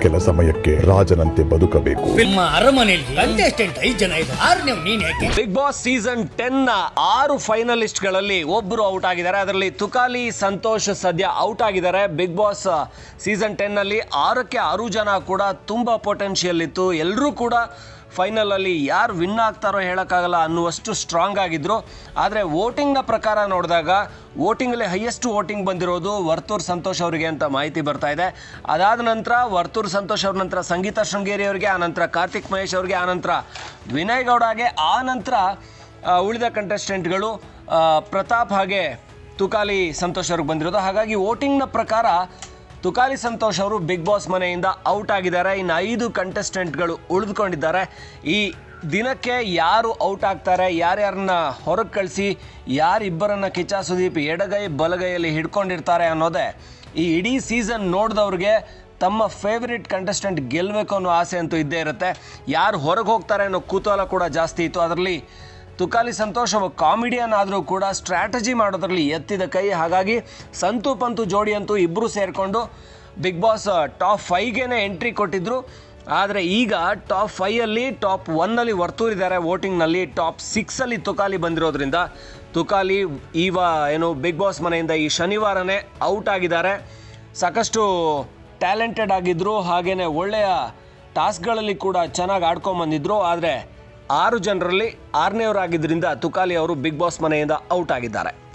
ಕೆಲ ಸಮಯಕ್ಕೆ ರಾಜನಂತೆ ಬದುಕಬೇಕು. ನಿಮ್ಮ ಅರಮನೆಯಲ್ಲಿ ಕಂಟೆಸ್ಟೆಂಟ್ ಐದು ಜನ ಇದ್ದಾರೆ. ನೀವು ನೀನ್ ಯಾಕೆ? ಬಿಗ್ ಬಾಸ್ ಸೀಸನ್ ಟೆನ್ನ ಆರು ಫೈನಲಿಸ್ಟ್ಗಳಲ್ಲಿ ಒಬ್ಬರು ಔಟ್ ಆಗಿದ್ದಾರೆ. ಅದರಲ್ಲಿ ತುಕಾಲಿ ಸಂತೋಷ್ ಸದ್ಯ ಔಟ್ ಆಗಿದ್ದಾರೆ. ಬಿಗ್ ಬಾಸ್ ಸೀಸನ್ ಟೆನ್ನಲ್ಲಿ ಆರಕ್ಕೆ ಆರು ಜನ ಕೂಡ ತುಂಬಾ ಪೊಟೆನ್ಷಿಯಲ್ ಇತ್ತು. ಎಲ್ಲರೂ ಕೂಡ ಫೈನಲ್ ಅಲ್ಲಿ ಯಾರು ವಿನ್ ಆಗ್ತಾರೋ ಹೇಳೋಕ್ಕಾಗಲ್ಲ ಅನ್ನುವಷ್ಟು ಸ್ಟ್ರಾಂಗ್ ಆಗಿದ್ರು. ಆದರೆ ವೋಟಿಂಗ್ನ ಪ್ರಕಾರ ನೋಡಿದಾಗ ವೋಟಿಂಗಲ್ಲಿ ಹೈಯೆಸ್ಟ್ ವೋಟಿಂಗ್ ಬಂದಿರೋದು ವರ್ತೂರ್ ಸಂತೋಷ್ ಅವರಿಗೆ ಅಂತ ಮಾಹಿತಿ ಬರ್ತಾ ಇದೆ. ಅದಾದ ನಂತರ ವರ್ತೂರ್ ಸಂತೋಷ್ ಅವ್ರ ನಂತರ ಸಂಗೀತ ಶೃಂಗೇರಿ ಅವರಿಗೆ ಆನಂತರ ಕಾರ್ತಿಕ್ ಮಹೇಶ್ ಅವರಿಗೆ ಆನಂತರ ವಿನಯ್ ಗೌಡಗೆ ಆ ನಂತರ ಉಳಿದ ಕಂಟೆಸ್ಟೆಂಟ್ಗಳು ಆ, ಪ್ರತಾಪ್ ಹಾಗೆ ತುಕಾಲಿ ಸಂತೋಷ್ ಅವ್ರಿಗೆ ಬಂದಿರೋದು. ಹಾಗಾಗಿ ವೋಟಿಂಗ್ನ ಪ್ರಕಾರ ತುಕಾಲಿ ಸಂತೋಷ್ ಅವರು ಬಿಗ್ ಬಾಸ್ ಮನೆಯಿಂದ ಔಟ್ ಆಗಿದ್ದಾರೆ. ಇನ್ನು ಐದು ಕಂಟೆಸ್ಟೆಂಟ್ಗಳು ಉಳಿದುಕೊಂಡಿದ್ದಾರೆ. ಈ ದಿನಕ್ಕೆ ಯಾರು ಔಟ್ ಆಗ್ತಾರೆ? ಯಾರ್ಯಾರನ್ನ ಹೊರಗೆ ಕಳಿಸಿ, ಯಾರಿಬ್ಬರನ್ನು ಕಿಚ್ಚ ಸುದೀಪ್ ಎಡಗೈ ಬಲಗೈಯಲ್ಲಿ ಹಿಡ್ಕೊಂಡಿರ್ತಾರೆ ಅನ್ನೋದೇ ಈ ಇಡೀ ಸೀಸನ್ ನೋಡಿದವ್ರಿಗೆ ತಮ್ಮ ಫೇವ್ರೆಟ್ ಕಂಟೆಸ್ಟೆಂಟ್ ಗೆಲ್ಲಬೇಕು ಅನ್ನೋ ಆಸೆ ಅಂತೂ ಇದ್ದೇ ಇರುತ್ತೆ. ಯಾರು ಹೊರಗೆ ಹೋಗ್ತಾರೆ ಅನ್ನೋ ಕುತೂಹಲ ಕೂಡ ಜಾಸ್ತಿ ಇತ್ತು. ಅದರಲ್ಲಿ ತುಕಾಲಿ ಸಂತೋಷ್ ಒಬ್ಬ ಕಾಮಿಡಿಯನ್ ಆದರೂ ಕೂಡ ಸ್ಟ್ರಾಟಜಿ ಮಾಡೋದ್ರಲ್ಲಿ ಎತ್ತಿದ ಕೈ. ಹಾಗಾಗಿ ಸಂತು ಪಂತು ಜೋಡಿ ಅಂತೂ ಇಬ್ಬರು ಸೇರಿಕೊಂಡು ಬಿಗ್ ಬಾಸ್ ಟಾಪ್ ಫೈವ್ಗೇನೆ ಎಂಟ್ರಿ ಕೊಟ್ಟಿದ್ರು. ಆದರೆ ಈಗ ಟಾಪ್ ಫೈಯಲ್ಲಿ, ಟಾಪ್ ಒನ್ನಲ್ಲಿ ವರ್ತೂರಿದ್ದಾರೆ. ವೋಟಿಂಗ್ನಲ್ಲಿ ಟಾಪ್ ಸಿಕ್ಸಲ್ಲಿ ತುಕಾಲಿ ಬಂದಿರೋದ್ರಿಂದ ತುಕಾಲಿ ಈವ ಏನು ಬಿಗ್ ಬಾಸ್ ಮನೆಯಿಂದ ಈ ಶನಿವಾರನೇ ಔಟ್ ಆಗಿದ್ದಾರೆ. ಸಾಕಷ್ಟು ಟ್ಯಾಲೆಂಟೆಡ್ ಆಗಿದ್ದರು ಹಾಗೆಯೇ ಒಳ್ಳೆಯ ಟಾಸ್ಕ್ಗಳಲ್ಲಿ ಕೂಡ ಚೆನ್ನಾಗಿ ಆಡ್ಕೊಂಬಂದಿದ್ರು. ಆದರೆ ಆರು ಜನರಲ್ಲಿ ಆರನೇವರಾಗಿದ್ದರಿಂದ ತುಕಾಲಿ ಅವರು ಬಿಗ್ ಬಾಸ್ ಮನೆಯಿಂದ ಔಟ್ ಆಗಿದ್ದಾರೆ.